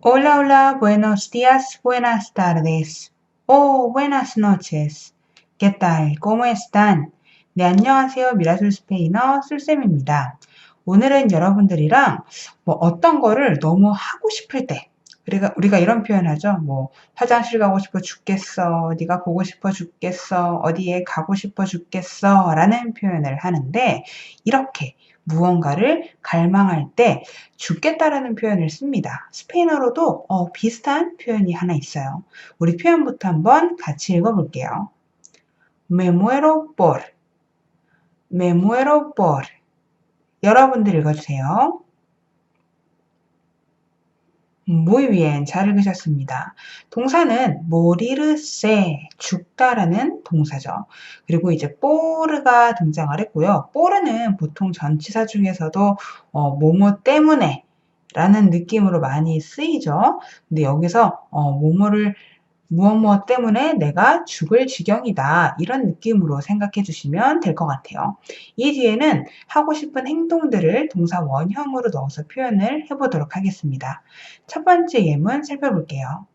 Hola, hola, buenos días, buenas tardes, o buenas noches. ¿Qué tal? ¿Cómo están? 네, 안녕하세요. 미라술 스페인어 술쌤입니다. 오늘은 여러분들이랑 뭐 어떤 거를 너무 하고 싶을 때, 우리가, 우리가 이런 표현 하죠. 뭐, 화장실 가고 싶어 죽겠어. 네가 보고 싶어 죽겠어. 어디에 가고 싶어 죽겠어. 라는 표현을 하는데, 이렇게 무언가를 갈망할 때 죽겠다라는 표현을 씁니다. 스페인어로도 어, 비슷한 표현이 하나 있어요. 우리 표현부터 한번 같이 읽어볼게요. Me muero por. Me muero por. 여러분들 읽어주세요. Muy bien. 잘 읽으셨습니다. 동사는 morirse, 죽다라는 동사죠. 그리고 이제 por가 등장을 했고요. por는 보통 전치사 중에서도 어, 뭐뭐 때문에 라는 느낌으로 많이 쓰이죠. 근데 여기서 어, 뭐뭐를 무엇 무엇 때문에 내가 죽을 지경이다. 이런 느낌으로 생각해 주시면 될 것 같아요. 이 뒤에는 하고 싶은 행동들을 동사 원형으로 넣어서 표현을 해보도록 하겠습니다. 첫 번째 예문 살펴볼게요.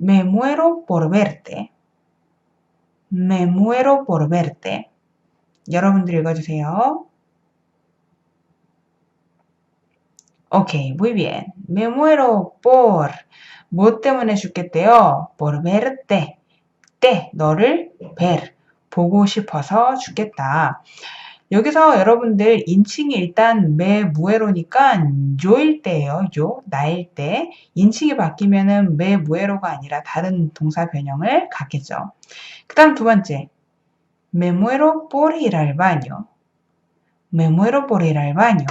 Me muero por verte. Me muero por verte. 여러분들 읽어주세요. 오케이, muy bien. Me muero por 뭐 때문에 죽겠대요? verte. 때, 너를 ver, 보고 싶어서 죽겠다. 여기서 여러분들 인칭이 일단 매 무에로니까 요일 때예요. 요, 나일 때. 인칭이 바뀌면은 매 무에로가 아니라 다른 동사 변형을 갖겠죠. 그 다음 두 번째. Por ir al baño.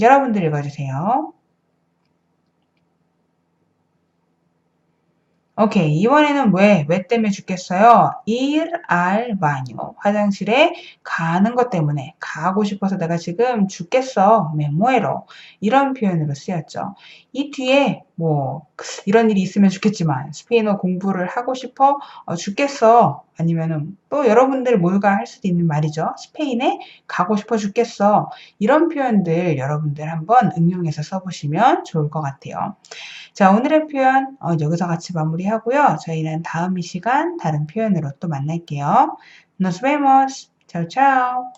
여러분들 읽어주세요. 오케이. 이번에는 왜, 왜 때문에 죽겠어요? ir al baño. 화장실에 가는 것 때문에, 가고 싶어서 내가 지금 죽겠어. muero. 이런 표현으로 쓰였죠. 이 뒤에 뭐 이런 일이 있으면 좋겠지만 스페인어 공부를 하고 싶어 어, 죽겠어. 아니면은 또 여러분들 모두가 할 수도 있는 말이죠. 스페인에 가고 싶어 죽겠어. 이런 표현들 여러분들 한번 응용해서 써보시면 좋을 것 같아요. 자 오늘의 표현 어, 여기서 같이 마무리하고요. 저희는 다음 이 시간 다른 표현으로 또 만날게요. Nos vemos. Chao, chao.